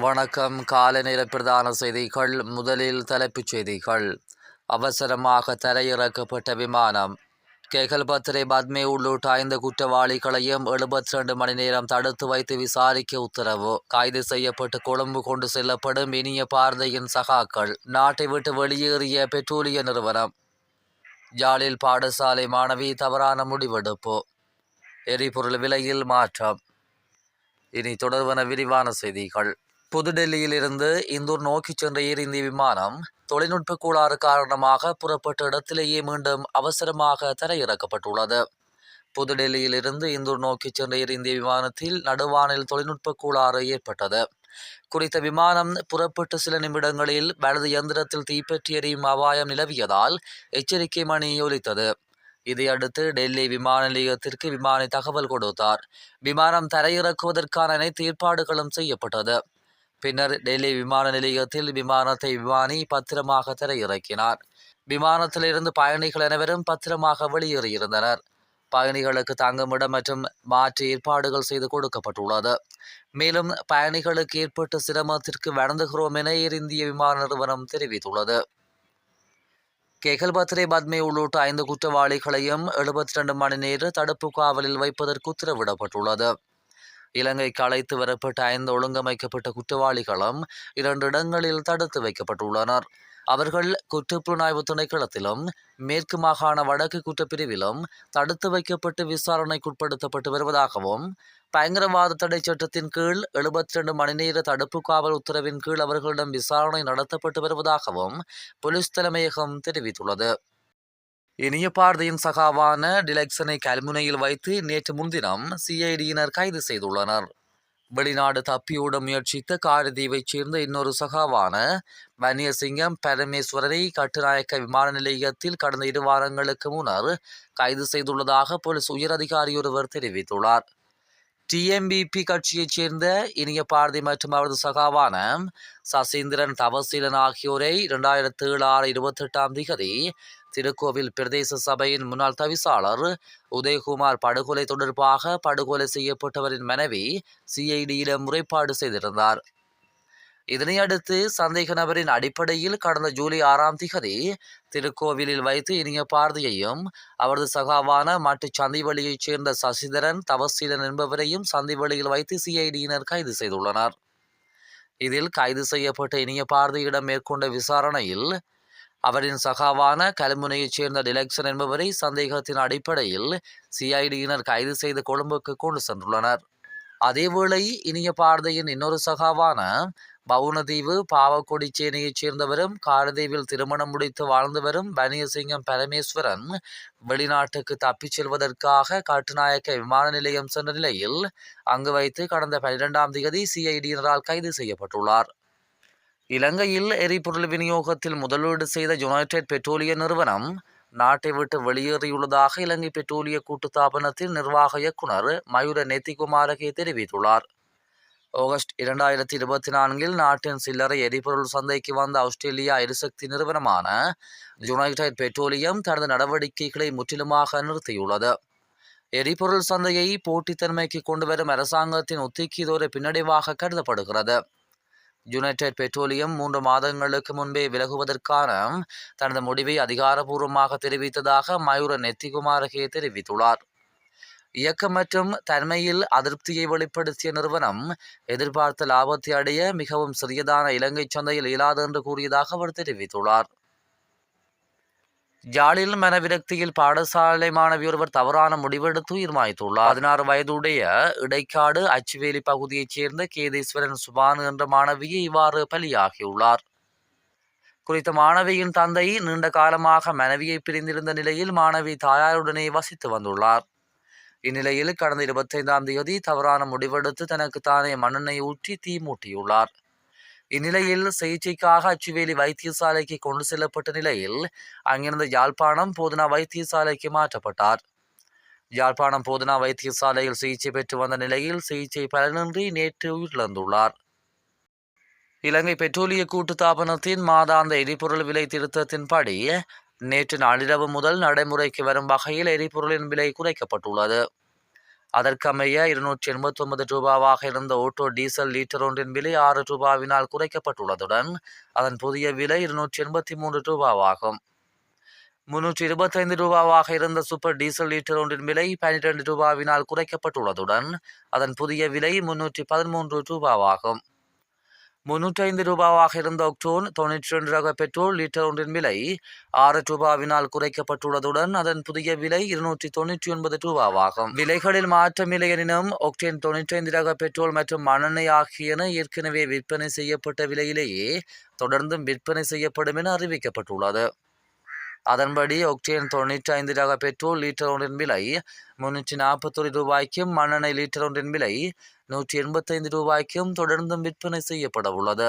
வணக்கம். காலநில பிரதான செய்திகள். முதலில் தலைப்புச் செய்திகள். அவசரமாக தரையிறக்கப்பட்ட விமானம். கேகல்பத்திரை பத்மே உள்ளிட்ட ஐந்து குற்றவாளிகளையும் எழுபத்தி ரெண்டு மணி நேரம் தடுத்து வைத்து விசாரிக்க உத்தரவு. கைது செய்யப்பட்டு கொழும்பு கொண்டு செல்லப்படும் இனிய பார்தையின் சகாக்கள். நாட்டை விட்டு வெளியேறிய பெட்ரோலிய நிறுவனம். ஜாலில் பாடசாலை மாணவி தவறான முடிவெடுப்பு. எரிபொருள் விலையில் மாற்றம். இனி தொடர்வன விரிவான செய்திகள். புதுடெல்லியிலிருந்து இந்தூர் நோக்கி சென்ற ஏர் இந்திய விமானம் தொழில்நுட்ப கோளாறு காரணமாக புறப்பட்ட இடத்திலேயே மீண்டும் அவசரமாக தரையிறக்கப்பட்டுள்ளது. புதுடெல்லியிலிருந்து இந்தூர் நோக்கி சென்ற ஏர் இந்திய விமானத்தில் நடுவானில் தொழில்நுட்ப கோளாறு ஏற்பட்டது. குறித்த விமானம் புறப்பட்டு சில நிமிடங்களில் வலது இயந்திரத்தில் தீப்பற்றி எறியும் அபாயம் நிலவியதால் எச்சரிக்கை மணி ஒலித்தது. இதையடுத்து டெல்லி விமான நிலையத்திற்கு விமானி தகவல் கொடுத்தார். விமானம் தரையிறக்குவதற்கான அனைத்து ஏற்பாடுகளும் செய்யப்பட்டது. பின்னர் டெல்லி விமான நிலையத்தில் விமானத்தை விமானி பத்திரமாக தரையிறக்கினார். விமானத்திலிருந்து பயணிகள் அனைவரும் பத்திரமாக வெளியேறியிருந்தனர். பயணிகளுக்கு தங்குமிடம் மற்றும் மாற்று ஏற்பாடுகள் செய்து கொடுக்கப்பட்டுள்ளது. மேலும் பயணிகளுக்கு ஏற்பட்ட சிரமத்திற்கு வணங்குகிறோம் என ஏர் இந்திய விமான நிறுவனம் தெரிவித்துள்ளது. கேகல்பத்ரே பத்மே உள்ளிட்ட ஐந்து குற்றவாளிகளையும் எழுபத்தி ரெண்டு மணி நேர தடுப்பு காவலில் வைப்பதற்கு உத்தரவிடப்பட்டுள்ளது. இலங்கைக்கு அழைத்து வரப்பட்ட ஐந்து ஒழுங்கமைக்கப்பட்ட குற்றவாளிகளும் இரண்டு இடங்களில் தடுத்து வைக்கப்பட்டுள்ளனர். அவர்கள் குற்றப்புலனாய்வு திணைக்களத்திலும் மேற்கு மாகாண வடக்கு குற்றப்பிரிவிலும் தடுத்து வைக்கப்பட்டு விசாரணைக்குட்படுத்தப்பட்டு வருவதாகவும் பயங்கரவாத தடை சட்டத்தின் கீழ் எழுபத்தி ரெண்டு மணி நேர தடுப்பு காவல் உத்தரவின் கீழ் அவர்களிடம் விசாரணை நடத்தப்பட்டு வருவதாகவும் போலீஸ் தலைமையகம் தெரிவித்துள்ளது. இனிய பார்தையின் சகாவான டிலெக்சனை கல்முனையில் வைத்து நேற்று முன்தினம் சிஐடியினர் கைது செய்துள்ளனர். வெளிநாடு தப்பியோட முயற்சித்த காரதீவைச் சேர்ந்த இன்னொரு சகாவான வன்னியசிங்கம் பரமேஸ்வரரை கட்டுநாயக்க விமான நிலையத்தில் கடந்த இரு வாரங்களுக்கு முன்னர் கைது செய்துள்ளதாக போலீஸ் உயரதிகாரி ஒருவர் தெரிவித்துள்ளார். டிஎம்பிபி கட்சியைச் சேர்ந்த இனிய பாரதி மற்றும் அவரது சகாவான சசீந்திரன் தவசீலன் ஆகியோரை இரண்டாயிரத்தி ஏழு ஆறு இருபத்தி எட்டாம் திகதி திருக்கோவில் பிரதேச சபையின் முன்னாள் தவிசாளர் உதயகுமார் படுகொலை தொடர்பாக படுகொலை செய்யப்பட்டவரின் மனைவி சிஐடியிடம் முறைப்பாடு செய்திருந்தார். இதனையடுத்து சந்தேக நபரின் அடிப்படையில் கடந்த ஜூலை ஆறாம் திகதி திருக்கோவிலில் வைத்து இனிய பார்வையையும் அவரது சகாவான மாட்டு சந்திவெளியைச் சேர்ந்த சசிதரன் தவசீலன் என்பவரையும் சந்திவெளியில் வைத்து சிஐடியினர் கைது செய்துள்ளனர். இதில் கைது செய்யப்பட்ட இனிய பார்வையிடம் மேற்கொண்ட விசாரணையில் அவரின் சகாவான கல்முனையைச் சேர்ந்த டிலெக்சன் என்பவரை சந்தேகத்தின் அடிப்படையில் சிஐடியினர் கைது செய்து கொழும்புக்கு கொண்டு சென்றுள்ளனர். அதேவேளை இனிய பாரதியின் இன்னொரு சகாவான பவுனதீவு பாவக்கொடி சேனையைச் சேர்ந்தவரும் காரதீவில் திருமணம் முடித்து வாழ்ந்து வரும் பனியசிங்கம் பரமேஸ்வரன் வெளிநாட்டுக்கு தப்பிச் செல்வதற்காக கட்டுநாயக்க விமான நிலையம் சென்ற நிலையில் அங்கு வைத்து கடந்த பனிரெண்டாம் தேதி சிஐடியினரால் கைது செய்யப்பட்டுள்ளார். இலங்கையில் எரிபொருள் விநியோகத்தில் முதலீடு செய்த யுனைடெட் பெட்ரோலிய நிறுவனம் நாட்டை விட்டு வெளியேறியுள்ளதாக இலங்கை பெட்ரோலிய கூட்டுத்தாபனத்தின் நிர்வாக இயக்குனர் மயூர நெத்திகுமாரகே தெரிவித்துள்ளார். ஆகஸ்ட் இரண்டாயிரத்தி இருபத்தி நான்கில் நாட்டின் சில்லறை எரிபொருள் சந்தைக்கு வந்த ஆஸ்திரேலியா எரிசக்தி நிறுவனமான யுனைடெட் பெட்ரோலியம் தனது நடவடிக்கைகளை முற்றிலுமாக நிறுத்தியுள்ளது. எரிபொருள் சந்தையை போட்டித்தன்மைக்கு கொண்டு வரும் அரசாங்கத்தின் ஒத்திக்கீதோர பின்னடைவாக கருதப்படுகிறது. யுனைடெட் பெட்ரோலியம் மூன்று மாதங்களுக்கு முன்பே விலகுவதற்கான தனது முடிவை அதிகாரபூர்வமாக தெரிவித்ததாக மயூர நெத்திகுமாரகே தெரிவித்துள்ளார். இயக்கம் மற்றும் தன்மையில் அதிருப்தியை வெளிப்படுத்திய நிறுவனம் எதிர்பார்த்த லாபத்தை அடைய மிகவும் சிறியதான இலங்கை சந்தையில் இயலாது என்று கூறியதாக அவர் தெரிவித்துள்ளார். ஜாலில் மனவிரக்தியில் பாடசாலை மாணவி ஒருவர் தவறான முடிவெடுத்து தீர்மானித்துள்ளார். பதினாறு வயதுடைய இடைக்காடு அச்சுவேலி பகுதியைச் சேர்ந்த கேதீஸ்வரன் சுபானு என்ற மாணவியை இவ்வாறு பலியாகியுள்ளார். குறித்த மாணவியின் தந்தை நீண்ட காலமாக மனைவியை பிரிந்திருந்த நிலையில் மாணவி தாயாருடனே வசித்து வந்துள்ளார். இந்நிலையில் கடந்த இருபத்தைந்தாம் தேதி தவறான முடிவெடுத்து தனக்கு தானே மண்ணெண்ணெய் ஊற்றி தீ மூட்டியுள்ளார். இந்நிலையில் சிகிச்சைக்காக அச்சுவேலி வைத்தியசாலைக்கு கொண்டு செல்லப்பட்ட நிலையில் அங்கிருந்த யாழ்ப்பாணம் போதனா வைத்தியசாலைக்கு மாற்றப்பட்டார். யாழ்ப்பாணம் போதனா வைத்தியசாலையில் சிகிச்சை பெற்று வந்த நிலையில் சிகிச்சை பலனின்றி நேற்று உயிரிழந்துள்ளார். இலங்கை பெட்ரோலிய கூட்டுத்தாபனத்தின் மாதாந்த எரிபொருள் விலை திருத்தத்தின்படி நேற்று நாளிரவு முதல் நடைமுறைக்கு வரும் வகையில் எரிபொருளின் விலை குறைக்கப்பட்டுள்ளது. அதற்கமைய இருநூற்றி எண்பத்தி ஒன்பது ரூபாவாக இருந்த ஓட்டோ டீசல் லீட்டர் ஒன்றின் விலை ஆறு ரூபாவினால் குறைக்கப்பட்டுள்ளதுடன் அதன் புதிய விலை இருநூற்றி எண்பத்தி மூன்று ரூபாவாகும். முன்னூற்றி இருபத்தைந்து ரூபாவாக இருந்த சூப்பர் டீசல் லீட்டர் ஒன்றின் விலை பனிரெண்டு ரூபாவினால் குறைக்கப்பட்டுள்ளதுடன் அதன் புதிய விலை முன்னூற்றி பதிமூன்று ரூபாவாகும். முன்னூற்றி ஐந்து ரூபாவாக இருந்த ஒக்டோன் தொன்னூற்றி ரெண்டு ரக பெட்ரோல் லிட்டர் ஒன்றின் விலை ஆறு ரூபாவினால் குறைக்கப்பட்டுள்ளதுடன் அதன் புதிய விலை இருநூற்றி தொன்னூற்றி ஒன்பது ரூபாவாகும். விலைகளில் மாற்றமில்லை எனினும் ஒக்டேன் தொன்னூற்றி ஐந்து ரக பெட்ரோல் மற்றும் மண்ணெண்ணெய் ஆகியன ஏற்கனவே விற்பனை செய்யப்பட்ட விலையிலேயே தொடர்ந்தும் விற்பனை செய்யப்படும் என அறிவிக்கப்பட்டுள்ளது. அதன்படி ஒக்டேன் தொண்ணூற்றி ஐந்து ரக பெட்ரோல் லீட்டர் ஒன்றின் விலை முன்னூற்றி நாற்பத்தொரு ரூபாய்க்கும் மண்ணெண்ணெய் லீட்டர் ஒன்றின் விலை நூற்றி எண்பத்தைந்து ரூபாய்க்கும் தொடர்ந்தும் விற்பனை செய்யப்பட உள்ளது.